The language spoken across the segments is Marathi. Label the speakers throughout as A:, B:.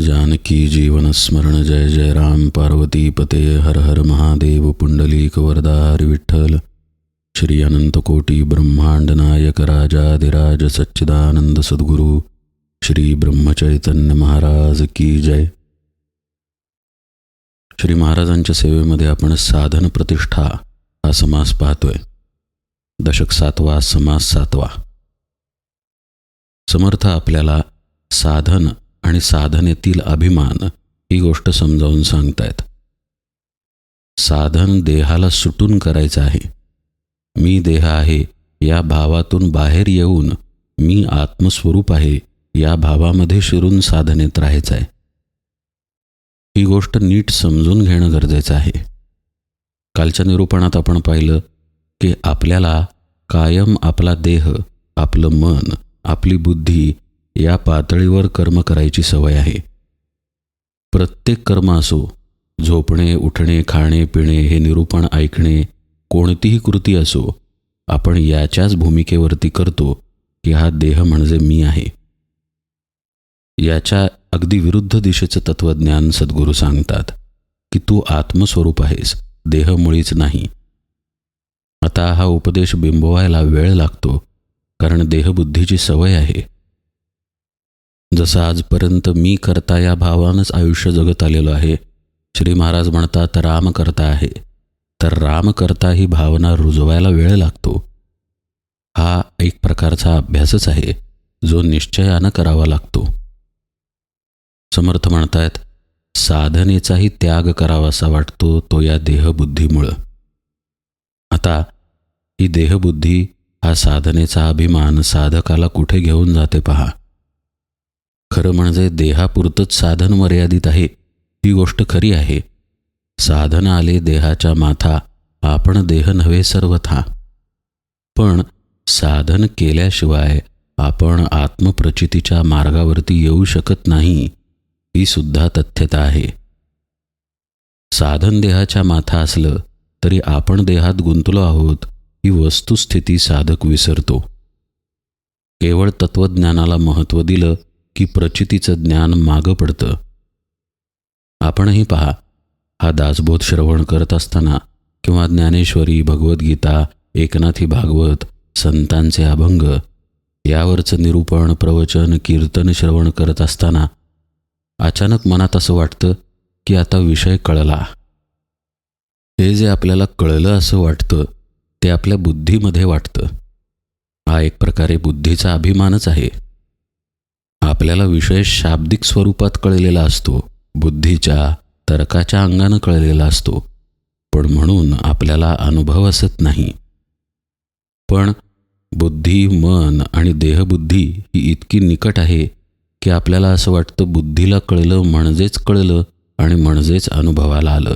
A: जानकी जीवन स्मरण जय जय राम। पार्वती पते हर हर महादेव। पुंडलीक वरदा विठ्ठल। श्री अनंत कोटी ब्रह्मांड नायक राजाधिराज सच्चिदानंद सद्गुरु। श्री ब्रह्मचैतन्य महाराज की जय। श्री महाराजांच्या सेवेमध्ये आपण साधन प्रतिष्ठा हा समास पाहतोय. दशक सातवा समास सातवा. समर्थ आपल्याला साधन आणि साधनेतील अभिमान ही गोष्ट समजावून सांगतायत. साधन देहाला सुटून करायचं आहे. मी देह आहे या भावातून बाहेर येऊन मी आत्मस्वरूप आहे या भावामध्ये शिरून साधनेत राहायचं आहे. ही गोष्ट नीट समजून घेणं गरजेचं आहे. कालच्या निरूपणात आपण पाहिलं की आपल्याला कायम आपला देह आपलं मन आपली बुद्धी या पातळीवर कर्म करायची सवय आहे. प्रत्येक कर्म असो झोपणे उठणे खाणे पिणे हे निरूपण ऐकणे कोणतीही कृती असो आपण याच्याच भूमिकेवरती करतो की हा देह म्हणजे मी आहे. याच्या अगदी विरुद्ध दिशेचं तत्त्वज्ञान सद्गुरू सांगतात की तू आत्मस्वरूप आहेस देह मुळीच नाही. आता हा उपदेश बिंबवायला वेळ लागतो कारण देहबुद्धीची सवय आहे. जसं आजपर्यंत मी करता या भावानंच आयुष्य जगत आलेलो आहे. श्री महाराज म्हणतात राम करता आहे. तर राम करता ही भावना रुजवायला वेळ लागतो. हा एक प्रकारचा अभ्यासच आहे जो निश्चयानं करावा लागतो. समर्थ म्हणतायत साधनेचाही त्याग करावासा वाटतो तो या देहबुद्धीमुळं. आता ही देहबुद्धी हा साधनेचा अभिमान साधकाला कुठे घेऊन जाते पहा. खरं म्हणजे देहापुरतंच साधन मर्यादित आहे. ही गोष्ट खरी आहे. साधन आले देहाच्या माथा आपण देह नव्हे सर्वथा. पण साधन केल्याशिवाय आपण आत्मप्रचितीच्या मार्गावरती येऊ शकत नाही ही सुद्धा तथ्यता आहे. साधन देहाच्या माथा असलं तरी आपण देहात गुंतलो आहोत ही वस्तुस्थिती साधक विसरतो. केवळ तत्त्वज्ञानाला महत्त्व दिलं की प्रचितीचं ज्ञान मागं पडतं. आपणही पहा हा दासबोध श्रवण करत असताना किंवा ज्ञानेश्वरी भगवद्गीता एकनाथी भागवत संतांचे अभंग यावरचं निरूपण प्रवचन कीर्तन श्रवण करत असताना अचानक मनात असं वाटतं की आता विषय कळला. हे जे आपल्याला कळलं असं वाटतं ते आपल्या बुद्धीमध्ये वाटतं. हा एक प्रकारे बुद्धीचा अभिमानच आहे. आपल्याला विषय शाब्दिक स्वरूपात कळलेला असतो बुद्धीच्या तर्काच्या अंगानं कळलेला असतो. पण म्हणून आपल्याला अनुभव असत नाही. पण बुद्धी मन आणि देहबुद्धी ही इतकी निकट आहे की आपल्याला असं वाटतं बुद्धीला कळलं म्हणजेच कळलं आणि म्हणजेच अनुभवाला आलं.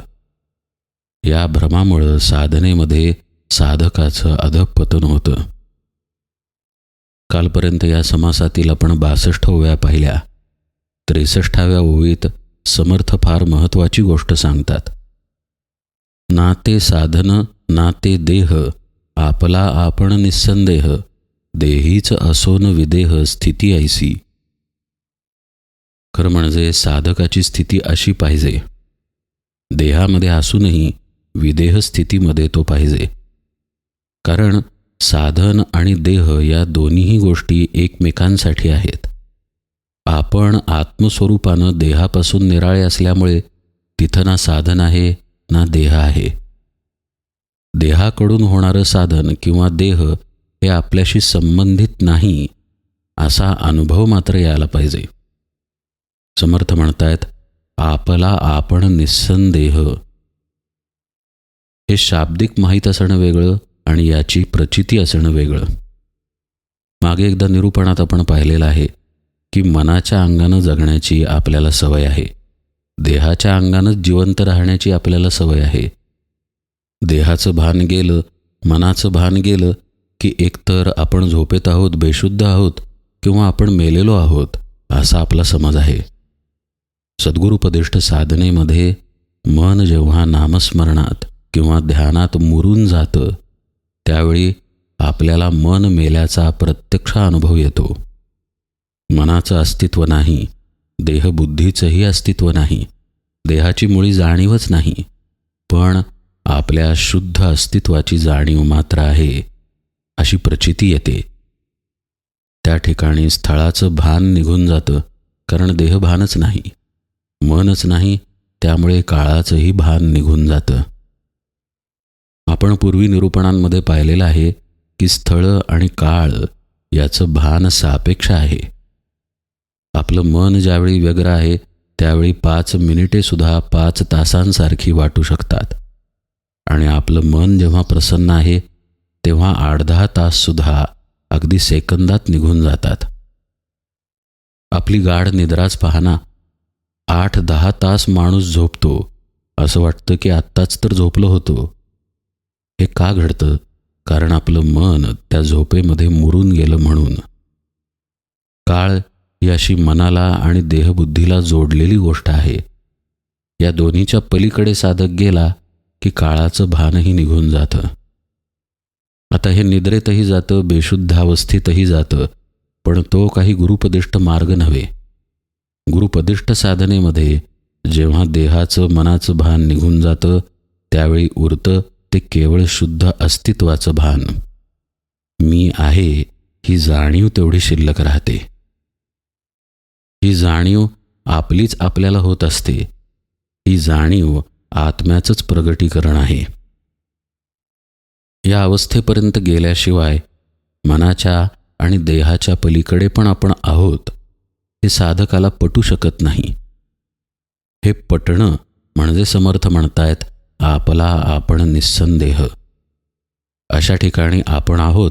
A: या भ्रमामुळं साधनेमध्ये साधकाचं अधपतन होतं. कालपर्यंत या समासातील आपण बासष्ट ओव्या पाहिल्या. त्रेसष्टाव्या ओवीत समर्थ फार महत्त्वाची गोष्ट सांगतात. ना ते साधन ना ते देह आपला आपण निस्संदेह देहीच असोन विदेह स्थिती ऐसी. खरं म्हणजे साधकाची स्थिती अशी पाहिजे. देहामध्ये असूनही विदेह स्थितीमध्ये तो पाहिजे. कारण साधन आणि देह या दोन्हीही गोष्टी एकमेकांसाठी आहेत. आपण आत्मस्वरूपानं देहापासून निराळे असल्यामुळे तिथं ना साधन आहे ना देह आहे. देहाकडून होणारं साधन किंवा देह हे आपल्याशी संबंधित नाही असा अनुभव मात्र यायला पाहिजे. समर्थ म्हणतायत आपला आपण निस्संदेह हे शाब्दिक माहीत असणं वेगळं आणि याची प्रचिती असणं वेगळं. मागे एकदा निरूपणात आपण पाहिलेलं आहे की मनाच्या अंगानं जगण्याची आपल्याला सवय आहे. देहाच्या अंगानंच जिवंत राहण्याची आपल्याला सवय आहे. देहाचं भान गेलं मनाचं भान गेलं की एकतर आपण झोपेत आहोत बेशुद्ध आहोत किंवा आपण मेलेलो आहोत असा आपला समज आहे. सद्गुरुपदिष्ट साधनेमध्ये मन जेव्हा नामस्मरणात किंवा ध्यानात मुरून जातं त्यावेळी आपल्याला मन मेल्याचा प्रत्यक्ष अनुभव येतो. मनाचं अस्तित्व नाही देहबुद्धीचंही अस्तित्व नाही देहाची मुळी जाणीवच नाही पण आपल्या शुद्ध अस्तित्वाची जाणीव मात्र आहे अशी प्रचिती येते. त्या ठिकाणी स्थळाचं भान निघून जातं कारण देहभानच नाही मनच नाही त्यामुळे काळाचंही भान निघून जातं. आपण पूर्वी निरूपणांमध्ये पाहिलेलं आहे की स्थळ आणि काळ याचं भान सापेक्ष आहे. आपलं मन ज्यावेळी व्यग्र आहे त्यावेळी पाच मिनिटे सुद्धा पाच तासांसारखी वाटू शकतात. आणि आपलं मन जेव्हा प्रसन्न आहे तेव्हा आठ दहा ताससुद्धा अगदी सेकंदात निघून जातात. आपली गाढ निद्राच पाहना आठ दहा तास माणूस झोपतो असं वाटतं की आत्ताच तर झोपलं होतो. हे का घडतं? कारण आपलं मन त्या झोपेमध्ये मुरून गेलं म्हणून. काळ ही अशी मनाला आणि देहबुद्धीला जोडलेली गोष्ट आहे. या दोन्हीच्या पलीकडे साधक गेला की काळाचं भानही निघून जातं. आता हे निद्रेतही जातं बेशुद्धावस्थेतही जातं पण तो काही गुरुपदिष्ट मार्ग नव्हे. गुरुपदिष्ट साधनेमध्ये जेव्हा देहाचं मनाचं भान निघून जातं त्यावेळी उरतं ते केवळ शुद्ध अस्तित्वाचं भान. मी आहे ही जाणीव तेवढी शिल्लक राहते. ही जाणीव आपलीच आपल्याला होत असते. ही जाणीव आत्म्याचंच प्रगटीकरण आहे. या अवस्थेपर्यंत गेल्याशिवाय मनाच्या आणि देहाच्या पलीकडे पण आपण आहोत हे साधकाला पटू शकत नाही. हे पटणं म्हणजे समर्थ म्हणतायत आपला आपण निस्संदेह. अशा ठिकाणी आपण आहोत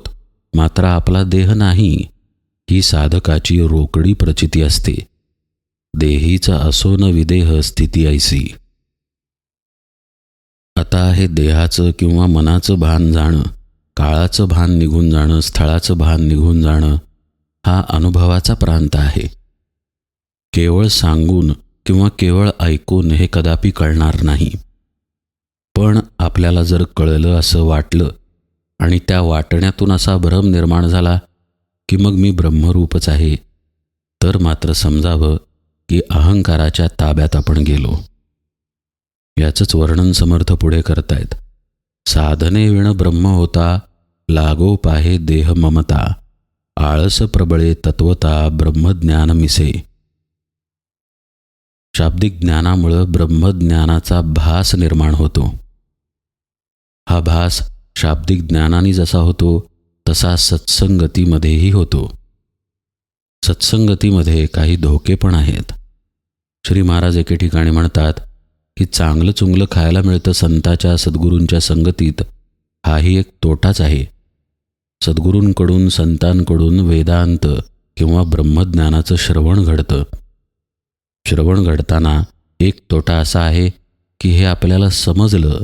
A: मात्र आपला देह नाही. ही साधकाची रोकडी प्रचिती असते. देहीचा असो न विदेह स्थिती ऐसी. आता हे देहाचं किंवा मनाचं भान जाणं काळाचं भान निघून जाणं स्थळाचं भान निघून जाणं हा अनुभवाचा प्रांत आहे. केवळ सांगून किंवा केवळ ऐकून हे कदापि कळणार नाही. पण आपल्याला जर कळलं असं वाटलं आणि त्या वाटण्यातून असा भ्रम निर्माण झाला की मग मी ब्रह्मरूपच आहे तर मात्र समजावं की अहंकाराच्या ताब्यात आपण गेलो. याचंच वर्णन समर्थ पुढे करतायत. साधने विण ब्रह्म होता लागो पाहे देह ममता आळस प्रबळे तत्वता ब्रह्मज्ञान मिसे. शाब्दिक ज्ञानामुळं ब्रह्मज्ञानाचा भास निर्माण होतो. हा भास शाब्दिक ज्ञानाने जसा होतो तसा सत्संगतीमध्येही होतो. सत्संगतीमध्ये काही धोके पण आहेत. श्री महाराज एके ठिकाणी म्हणतात की चांगलं चुंगलं खायला मिळतं संताच्या सद्गुरूंच्या संगतीत हाही एक तोटाच आहे. सद्गुरूंकडून संतांकडून वेदांत किंवा ब्रह्मज्ञानाचं श्रवण घडतं. श्रवण घडताना एक तोटा असा आहे की हे आपल्याला समजलं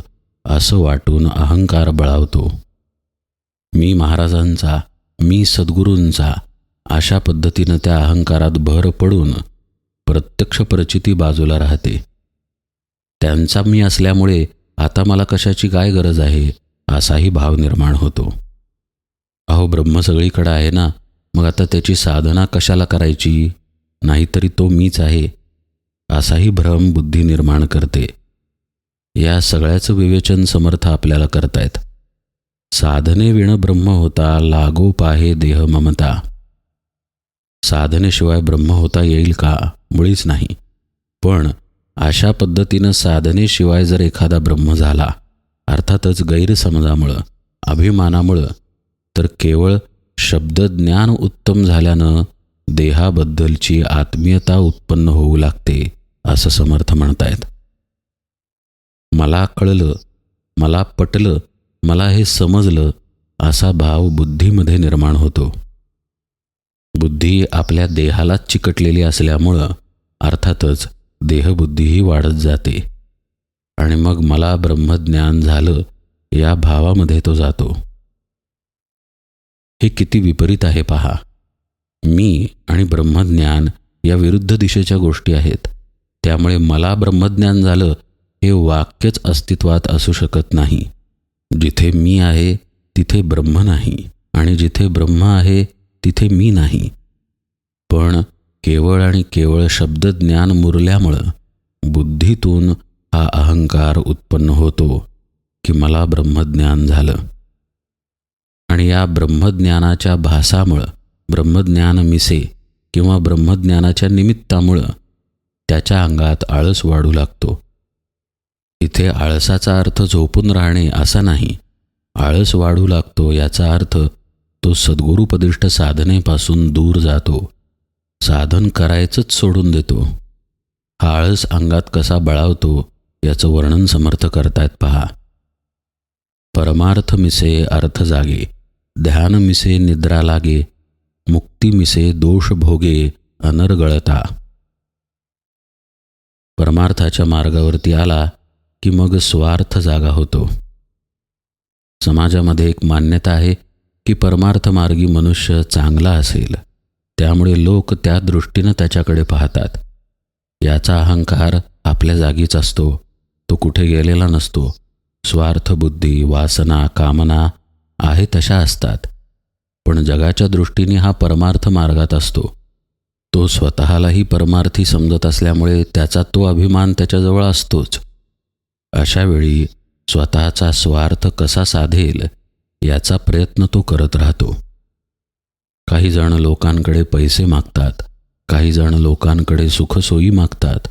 A: असं वाटून अहंकार बळावतो. मी महाराजांचा मी सद्गुरूंचा अशा पद्धतीनं त्या अहंकारात भर पडून प्रत्यक्ष प्रचिती बाजूला राहते. त्यांचा मी असल्यामुळे आता मला कशाची काय गरज आहे असाही भाव निर्माण होतो. अहो ब्रह्म सगळीकडं आहे ना मग आता त्याची साधना कशाला करायची? नाहीतरी तो मीच आहे असाही भ्रम बुद्धी निर्माण करते. या सगळ्याचं विवेचन समर्थ आपल्याला करतायत. साधने विण ब्रह्म होता लागो पाहे देह ममता. साधनेशिवाय ब्रह्म होता येईल का मुळीच नाही. पण अशा पद्धतीनं साधनेशिवाय जर एखादा ब्रह्म झाला अर्थातच गैरसमजामुळं अभिमानामुळं तर केवळ शब्दज्ञान उत्तम झाल्यानं देहाबद्दलची आत्मीयता उत्पन्न होऊ लागते असं समर्थ म्हणतायत. मला कळलं मला पटलं मला हे समजलं असा भाव बुद्धीमध्ये निर्माण होतो. बुद्धी आपल्या देहालाच चिकटलेली असल्यामुळं अर्थातच देहबुद्धीही वाढत जाते. आणि मग मला ब्रह्मज्ञान झालं या भावामध्ये तो जातो. हे किती विपरीत आहे पहा. मी आणि ब्रह्मज्ञान या विरुद्ध दिशेच्या गोष्टी आहेत. त्यामुळे मला ब्रह्मज्ञान झालं हे वाक्यच अस्तित्वात असू शकत नाही. जिथे मी आहे तिथे ब्रह्म नाही आणि जिथे ब्रह्म आहे तिथे मी नाही. पण केवळ आणि केवळ शब्दज्ञान मुरल्यामुळं बुद्धीतून हा अहंकार उत्पन्न होतो की मला ब्रह्मज्ञान झालं. आणि या ब्रह्मज्ञानाच्या भासामुळं ब्रह्मज्ञान मिसे किंवा ब्रह्मज्ञानाच्या निमित्तामुळं त्याच्या अंगात आळस वाढू लागतो. इथे आळसाचा अर्थ झोपून राहणे असा नाही. आळस वाढू लागतो याचा अर्थ तो सद्गुरुपदिष्ट साधनेपासून दूर जातो. साधन करायचंच सोडून देतो. हा आळस अंगात कसा बळावतो याचं वर्णन समर्थ करतायत पहा. परमार्थ मिसे अर्थ जागे ध्यान मिसे निद्रा लागे मुक्ती मिसे दोष भोगे अनर्गळता. परमार्थाच्या मार्गावरती आला की मग स्वार्थ जागा होतो. समाजामध्ये एक मान्यता आहे की परमार्थ मार्गी मनुष्य चांगला असेल. त्यामुळे लोक त्या दृष्टीनं त्याच्याकडे पाहतात. याचा अहंकार आपल्या जागीच असतो. तो कुठे गेलेला नसतो. स्वार्थबुद्धी वासना कामना आहे तशा असतात. पण जगाच्या दृष्टीने हा परमार्थ मार्गात असतो. तो स्वतःलाही परमार्थी समजत असल्यामुळे त्याचा तो अभिमान त्याच्याजवळ असतोच. अशावेळी स्वतःचा स्वार्थ कसा साधेल याचा प्रयत्न तो करत राहतो. काही जण लोकांकडे पैसे मागतात काही जण लोकांकडे सुखसोयी मागतात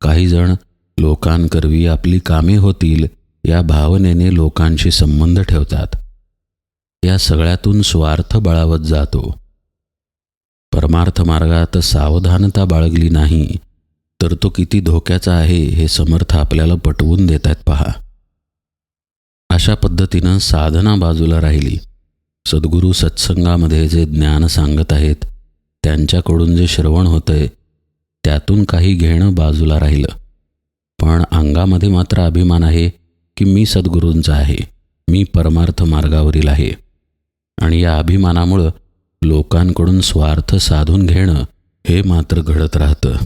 A: काही जण लोकांकरवी आपली कामे होतील या भावनेने लोकांशी संबंध ठेवतात. या सगळ्यातून स्वार्थ बळावत जातो. परमार्थ मार्गात सावधानता बाळगली नाही तर तो किती धोक्याचा आहे हे समर्थ आपल्याला पटवून देत आहेत पहा. अशा पद्धतीनं साधना बाजूला राहिली. सद्गुरू सत्संगामध्ये जे ज्ञान सांगत आहेत त्यांच्याकडून जे श्रवण होतंय त्यातून काही घेणं बाजूला राहिलं. पण अंगामध्ये मात्र अभिमान आहे की मी सद्गुरूंचा आहे मी परमार्थ मार्गावरील आहे. आणि या अभिमानामुळं लोकांकडून स्वार्थ साधून घेणं हे मात्र घडत राहतं.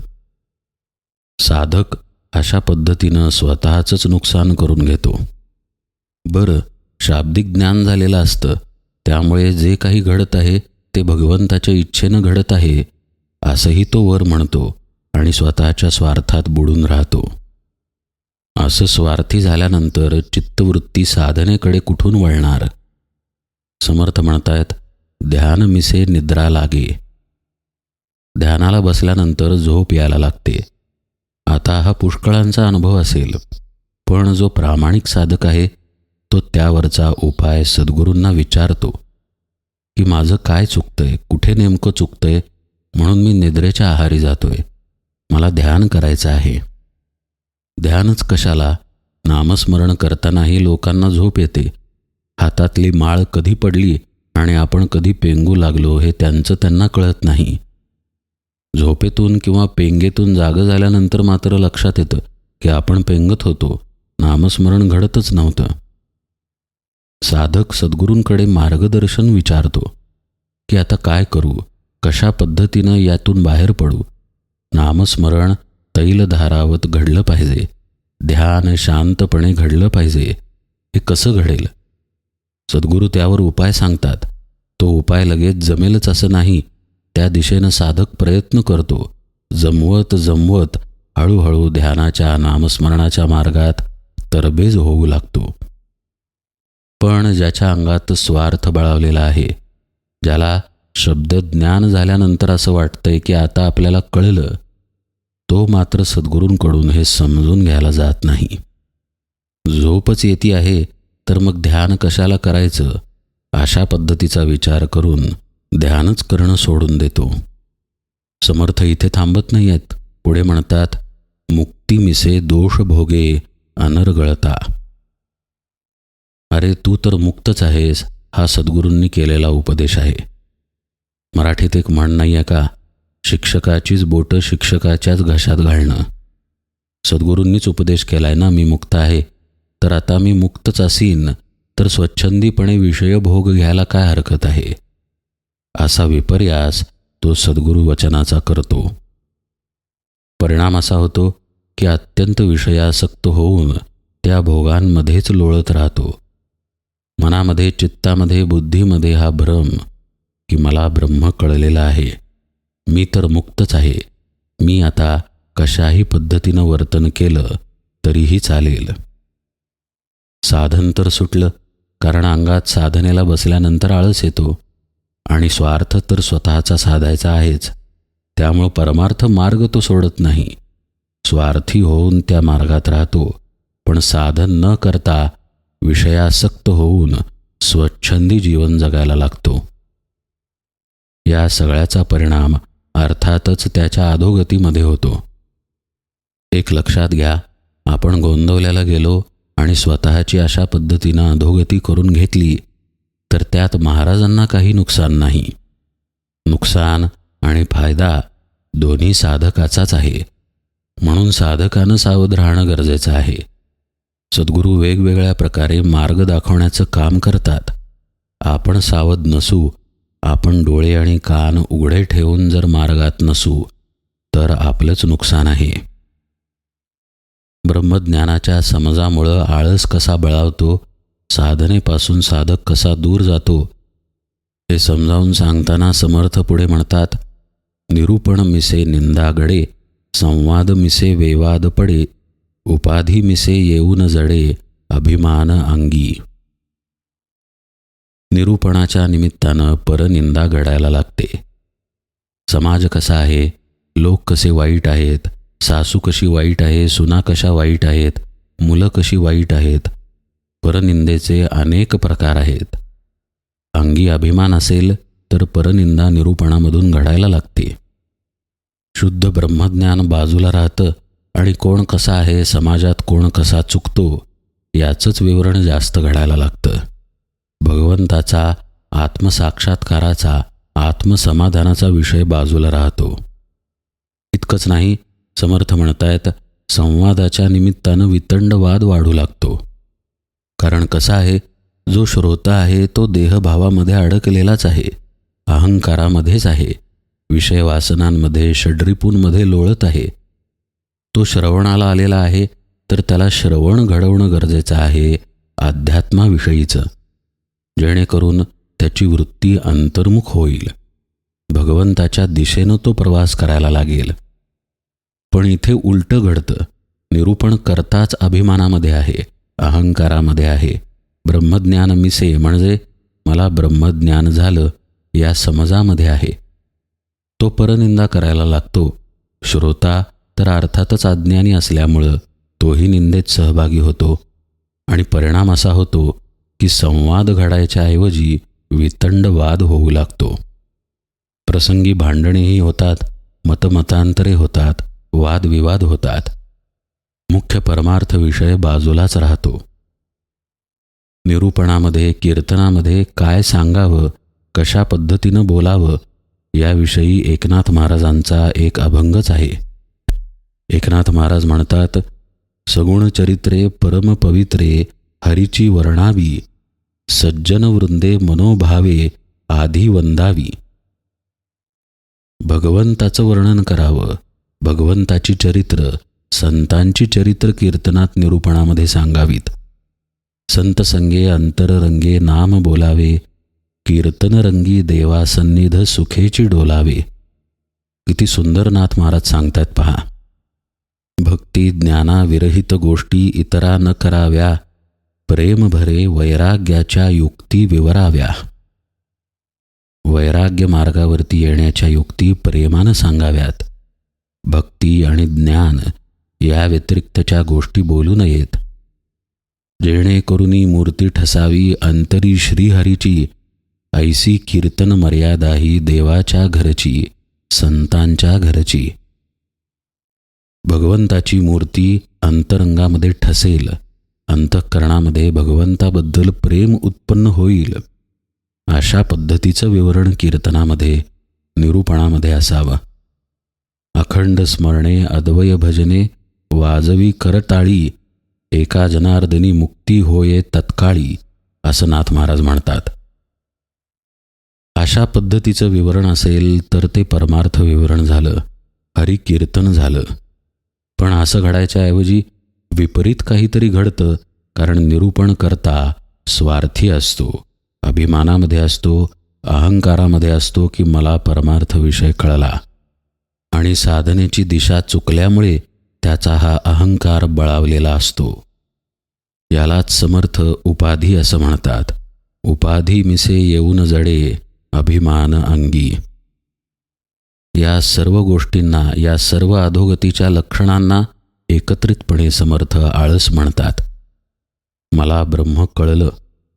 A: साधक अशा पद्धतीनं स्वतःचंच नुकसान करून घेतो. बरं शाब्दिक ज्ञान झालेलं असतं त्यामुळे जे काही घडत आहे ते भगवंताच्या इच्छेनं घडत आहे असंही तो वर म्हणतो आणि स्वतःच्या स्वार्थात बुडून राहतो. असं स्वार्थी झाल्यानंतर चित्तवृत्ती साधनेकडे कुठून वळणार? समर्थ म्हणतायत ध्यान मिसे निद्रा लागे. ध्यानाला बसल्यानंतर झोप यायला लागते. आता हा पुष्कळांचा अनुभव असेल पण जो प्रामाणिक साधक आहे तो त्यावरचा उपाय सद्गुरूंना विचारतो की माझं काय चुकतंय कुठे नेमकं चुकतंय म्हणून मी निद्रेच्या आहारी जातोय. मला ध्यान करायचं आहे. ध्यानच कशाला? नामस्मरण करतानाही लोकांना झोप येते. हातातली माळ कधी पडली आणि आपण कधी पेंगू लागलो हे त्यांचं त्यांना कळत नाही. झोपेतून किंवा पेंगेतून जागं झाल्यानंतर मात्र लक्षात येतं की आपण पेंगत होतो. नामस्मरण घडतच नव्हतं. साधक सद्गुरूंकडे मार्गदर्शन विचारतो की आता काय करू? कशा पद्धतीनं यातून बाहेर पडू? नामस्मरण तैलधारावत घडलं पाहिजे. ध्यान शांतपणे घडलं पाहिजे. हे कसं घडेल? सद्गुरू त्यावर उपाय सांगतात. तो उपाय लगेच जमेलच असं नाही. त्या दिशेनं साधक प्रयत्न करतो. जमवत जमवत हळूहळू ध्यानाच्या नामस्मरणाच्या मार्गात तरबेज होऊ लागतो. पण ज्याच्या अंगात स्वार्थ बळावलेला आहे ज्याला शब्द ज्ञान झाल्यानंतर असं वाटतंय की आता आपल्याला कळलं तो मात्र सद्गुरूंकडून हे समजून घ्यायला जात नाही. झोपच येती आहे तर मग ध्यान कशाला करायचं? अशा पद्धतीचा विचार करून ध्यानच करणं सोडून देतो. समर्थ इथे थांबत नाही आहेत पुढे म्हणतात मुक्ती मिसे दोष भोगे अनर्गळता. अरे तू तर मुक्तच आहेस. हा सद्गुरूंनी केलेला उपदेश आहे. मराठीत एक म्हण नाही आहे का? शिक्षकाचीच बोटं शिक्षकाच्याच घशात घालणं. सद्गुरूंनीच उपदेश केलाय ना मी मुक्त आहे. तर आता मी मुक्तच असीन. तर स्वच्छंदीपणे विषयभोग घ्यायला काय हरकत आहे? असा विपर्यास तो सद्गुरू वचनाचा करतो. परिणाम असा होतो की अत्यंत विषयासक्त होऊन त्या भोगांमध्येच लोळत राहतो. मनामध्ये चित्तामध्ये बुद्धीमध्ये हा भ्रम की मला ब्रह्म कळलेला आहे. मी तर मुक्तच आहे. मी आता कशाही पद्धतीनं वर्तन केलं तरीही चालेल. साधन तर सुटलं कारण अंगात साधनेला बसल्यानंतर आळस येतो. आणि स्वार्थ तर स्वतःचा साधायचा आहेच. त्यामुळं परमार्थ मार्ग तो सोडत नाही. स्वार्थी होऊन त्या मार्गात राहतो पण साधन न करता विषयासक्त होऊन स्वच्छंदी जीवन जगायला लागतो. या सगळ्याचा परिणाम अर्थातच त्याच्या अधोगतीमध्ये होतो. एक लक्षात घ्या आपण गोंदवल्याला गेलो आणि स्वतःची अशा पद्धतीनं अधोगती करून घेतली तर त्यात महाराजांना काही नुकसान नाही. नुकसान आणि फायदा दोन्ही साधकाचाच आहे. म्हणून साधकानं सावध राहणं गरजेचं आहे. सद्गुरू वेगवेगळ्या प्रकारे मार्ग दाखवण्याचं काम करतात. आपण सावध नसू आपण डोळे आणि कान उघडे ठेवून जर मार्गात नसू तर आपलंच नुकसान आहे. ब्रह्मज्ञानाच्या समजामुळं आळस कसा बळावतो साधनेपासून साधक कसा दूर जातो हे समजावून सांगताना समर्थ पुढे म्हणतात निरूपण मिसे निंदागडे संवाद मिसे वेवाद पडे उपाधी मिसे येऊन जडे अभिमान अंगी. निरूपणाच्या निमित्तानं परनिंदा घडायला लागते. समाज कसा आहे? लोक कसे वाईट आहेत? सासू कशी वाईट आहे? सुना कशा वाईट आहेत? मुलं कशी वाईट आहेत? परनिंदेचे अनेक प्रकार आहेत. अंगी अभिमान असेल तर परनिंदा निरूपणामधून घडायला लागते. शुद्ध ब्रह्मज्ञान बाजूला राहतं आणि कोण कसा आहे समाजात कोण कसा चुकतो याचंच विवरण जास्त घडायला लागतं. भगवंताचा आत्मसाक्षात्काराचा आत्मसमाधानाचा विषय बाजूला राहतो. इतकंच नाही समर्थ म्हणतायत संवादाच्या निमित्तानं वितंडवाद वाढू लागतो. कारण कसा आहे? जो श्रोता आहे तो देहभावामध्ये अडकलेलाच आहे. अहंकारामध्येच आहे. विषय वासनांमध्ये षड्रिपूंमध्ये लोळत आहे. तो श्रवणाला आलेला आहे तर त्याला श्रवण घडवणं गरजेचं आहे अध्यात्माविषयीचं जेणेकरून त्याची वृत्ती अंतर्मुख होईल. भगवंताच्या दिशेनं तो प्रवास करायला लागेल. पण इथे उलटं घडतं. निरूपण करताच अभिमानामध्ये आहे. अहंकारामध्ये आहे. ब्रह्मज्ञान मिसे म्हणजे मला ब्रह्मज्ञान झालं या समजामध्ये आहे. तो परनिंदा करायला लागतो. श्रोता तर अर्थातच अज्ञानी असल्यामुळं तोही निंदेत सहभागी होतो. आणि परिणाम असा होतो की संवाद घडायच्याऐवजी वितंड वितंडवाद होऊ लागतो. प्रसंगी भांडणेही होतात मतमतांतरे होतात वादविवाद होतात. मुख्य परमार्थ विषय बाजूलाच राहतो. निरूपणामध्ये कीर्तनामध्ये काय सांगावं कशा पद्धतीनं बोलावं याविषयी एकनाथ महाराजांचा एक अभंगच आहे. एकनाथ महाराज म्हणतात सगुण चरित्रे परम पवित्रे हरीची वर्णावी सज्जन वृंदे मनोभावे आधी वंदावी भगवंताचं वर्णन करावं भगवंताची चरित्र संतांची चरित्र कीर्तनात निरूपणामध्ये सांगावीत. संत संगे अंतररंगे नाम बोलावे कीर्तनरंगी देवासन्निध सुखेची डोलावे. किती सुंदर नाथ महाराज सांगतात पहा. भक्ती ज्ञानाविरहित गोष्टी इतरा न कराव्या प्रेम भरे वैराग्याच्या युक्ती विवराव्या. वैराग्य मार्गावरती येण्याच्या युक्ती प्रेमानं सांगाव्यात. भक्ती आणि ज्ञान या व्यतिरिक्तच्या गोष्टी बोलू नयेत. जेणेकरूनी मूर्ती ठसावी अंतरी श्रीहरीची ऐसी कीर्तन मर्यादा ही देवाच्या घरची संतांच्या घरची. भगवंताची मूर्ती अंतरंगामध्ये ठसेल अंतःकरणामध्ये भगवंताबद्दल प्रेम उत्पन्न होईल. अशा पद्धतीचं विवरण कीर्तनामध्ये निरूपणामध्ये असावं. अखंड स्मरणे अद्वय भजने वाजवी करताळी एका जनार्दनी मुक्ती होये तत्काळी असं नाथ महाराज म्हणतात. अशा पद्धतीचं विवरण असेल तर ते परमार्थ विवरण झालं हरिकीर्तन झालं. पण असं घडायच्या ऐवजी विपरीत काहीतरी घडतं कारण निरूपण करता स्वार्थी असतो अभिमानामध्ये असतो अहंकारामध्ये असतो की मला परमार्थ विषय कळला. आणि साधनेची दिशा चुकल्यामुळे त्याचा हा अहंकार बळावलेला असतो. यालाच समर्थ उपाधी असं म्हणतात. उपाधी मिसे येऊन जडे अभिमान अंगी. या सर्व गोष्टींना या सर्व अधोगतीच्या लक्षणांना एकत्रितपणे समर्थ आळस म्हणतात. मला ब्रह्म कळलं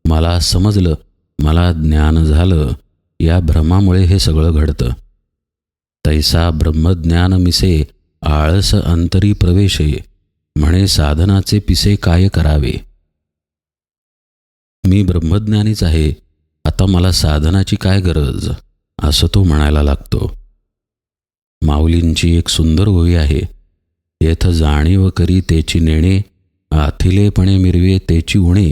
A: मला समजलं मला ज्ञान झालं या भ्रमामुळे हे सगळं घडतं. तैसा ब्रह्मज्ञान मिसे आळस अंतरी प्रवेशे म्हणे साधनाचे पिसे काय करावे? मी ब्रह्मज्ञानीच आहे आता मला साधनाची काय गरज? असं तो म्हणायला लागतो. माऊलींची एक सुंदर ओवी आहे. येथ जाणीव करी तेची नेणे आथिलेपणे मिरवे तेची उणे.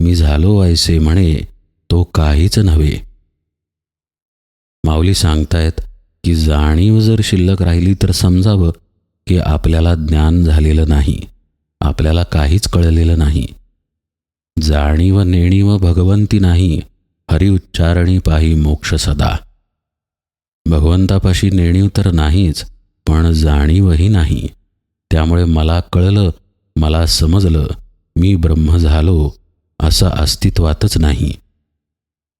A: मी झालो ऐसे म्हणे तो काहीच नव्हे. माऊली सांगतायत की जाणीव जर शिल्लक राहिली तर समजावं की आपल्याला ज्ञान झालेलं नाही आपल्याला काहीच कळलेलं नाही. जाणीव नेणीव भगवंती नाही हरी उच्चारणी पाही मोक्ष सदा. भगवंतापाशी नेणीव तर नाहीच पण जाणीवही नाही. त्यामुळे मला कळलं मला समजलं मी ब्रह्म झालो असं अस्तित्वातच नाही.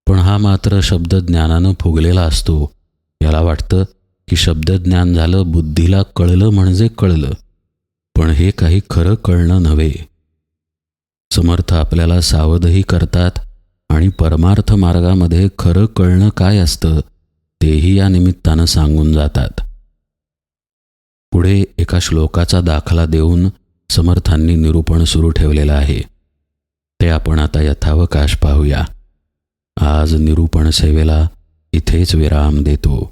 A: पण हा मात्र शब्द ज्ञानानं फुगलेला असतो याला वाटतं की शब्दज्ञान झालं बुद्धीला कळलं म्हणजे कळलं. पण हे काही खरं कळणं नव्हे. समर्थ आपल्याला सावधही करतात आणि परमार्थ मार्गामध्ये खरं कळणं काय असतं तेही या निमित्तानं सांगून जातात. पुढे एका श्लोकाचा दाखला देऊन समर्थांनी निरूपण सुरू ठेवलेलं आहे. ते आपण आता यथावकाश पाहूया. आज निरूपण सेवेला इथेच विराम देतो.